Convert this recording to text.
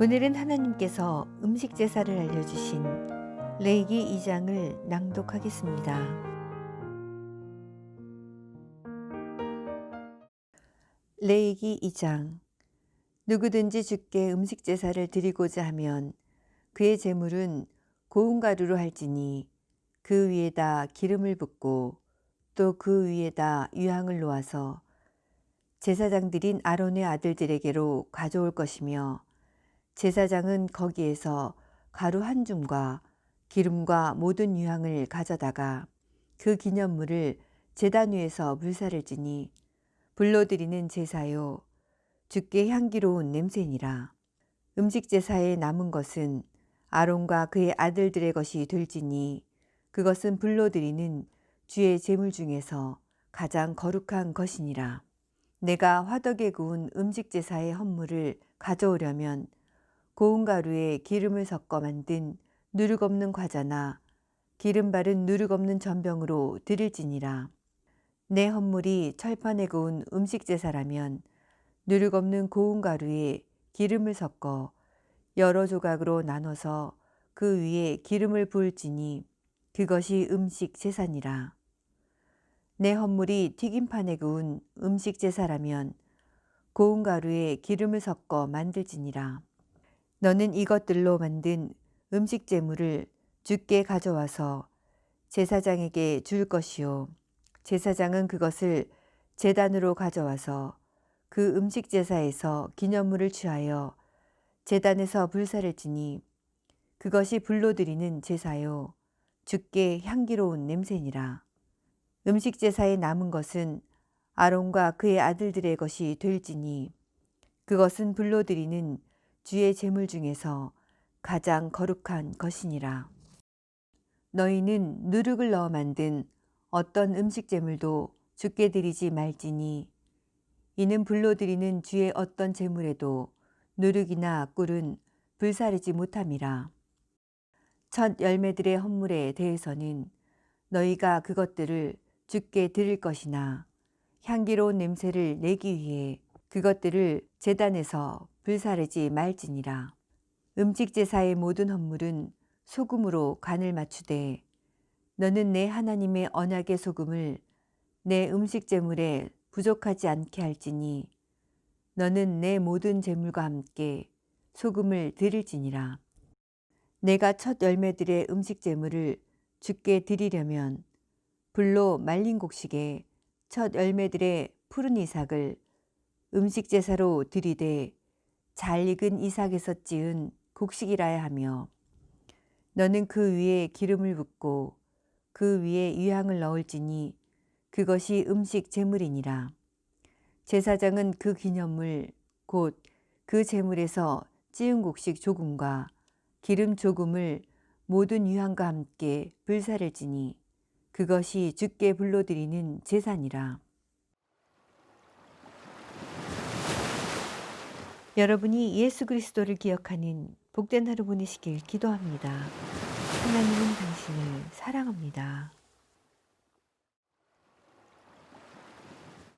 오늘은 하나님께서 음식 제사를 알려주신 레이기 2장을 낭독하겠습니다. 레이기 2장 누구든지 주께 음식 제사를 드리고자 하면 그의 제물은 고운 가루로 할지니 그 위에다 기름을 붓고 또 그 위에다 유향을 놓아서 제사장들인 아론의 아들들에게로 가져올 것이며 제사장은 거기에서 가루 한 줌과 기름과 모든 유향을 가져다가 그 기념물을 제단 위에서 불사를 지니 불로 드리는 제사요 주께 향기로운 냄새니라. 음식 제사에 남은 것은 아론과 그의 아들들의 것이 될지니 그것은 불로 드리는 주의 제물 중에서 가장 거룩한 것이니라. 내가 화덕에 구운 음식 제사의 헌물을 가져오려면 고운 가루에 기름을 섞어 만든 누룩 없는 과자나 기름 바른 누룩 없는 전병으로 드릴지니라. 내 헌물이 철판에 구운 음식 제사라면 누룩 없는 고운 가루에 기름을 섞어 여러 조각으로 나눠서 그 위에 기름을 부을지니 그것이 음식 제사니라. 내 헌물이 튀김판에 구운 음식 제사라면 고운 가루에 기름을 섞어 만들지니라. 너는 이것들로 만든 음식 제물을 주께 가져와서 제사장에게 줄 것이요. 제사장은 그것을 제단으로 가져와서 그 음식 제사에서 기념물을 취하여 제단에서 불사를 지니 그것이 불로 드리는 제사요. 주께 향기로운 냄새니라. 음식 제사에 남은 것은 아론과 그의 아들들의 것이 될지니 그것은 불로 드리는 주의 제물 중에서 가장 거룩한 것이니라. 너희는 누룩을 넣어 만든 어떤 음식 제물도 주께 드리지 말지니 이는 불로 드리는 주의 어떤 제물에도 누룩이나 꿀은 불사르지 못함이라. 첫 열매들의 헌물에 대해서는 너희가 그것들을 주께 드릴 것이나 향기로운 냄새를 내기 위해 그것들을 제단에서 불사르지 말지니라. 음식 제사의 모든 헌물은 소금으로 간을 맞추되 너는 내 하나님의 언약의 소금을 내 음식 제물에 부족하지 않게 할지니 너는 내 모든 제물과 함께 소금을 드릴지니라. 내가 첫 열매들의 음식 제물을 주께 드리려면 불로 말린 곡식에 첫 열매들의 푸른 이삭을 음식 제사로 드리되 잘 익은 이삭에서 찌은 곡식이라야 하며 너는 그 위에 기름을 붓고 그 위에 유향을 넣을지니 그것이 음식 제물이니라 제사장은 그 기념물 곧 그 제물에서 찌은 곡식 조금과 기름 조금을 모든 유향과 함께 불사를 지니 그것이 주께 불러드리는 제사니라. 여러분이 예수 그리스도를 기억하는 복된 하루 보내시길 기도합니다. 하나님은 당신을 사랑합니다.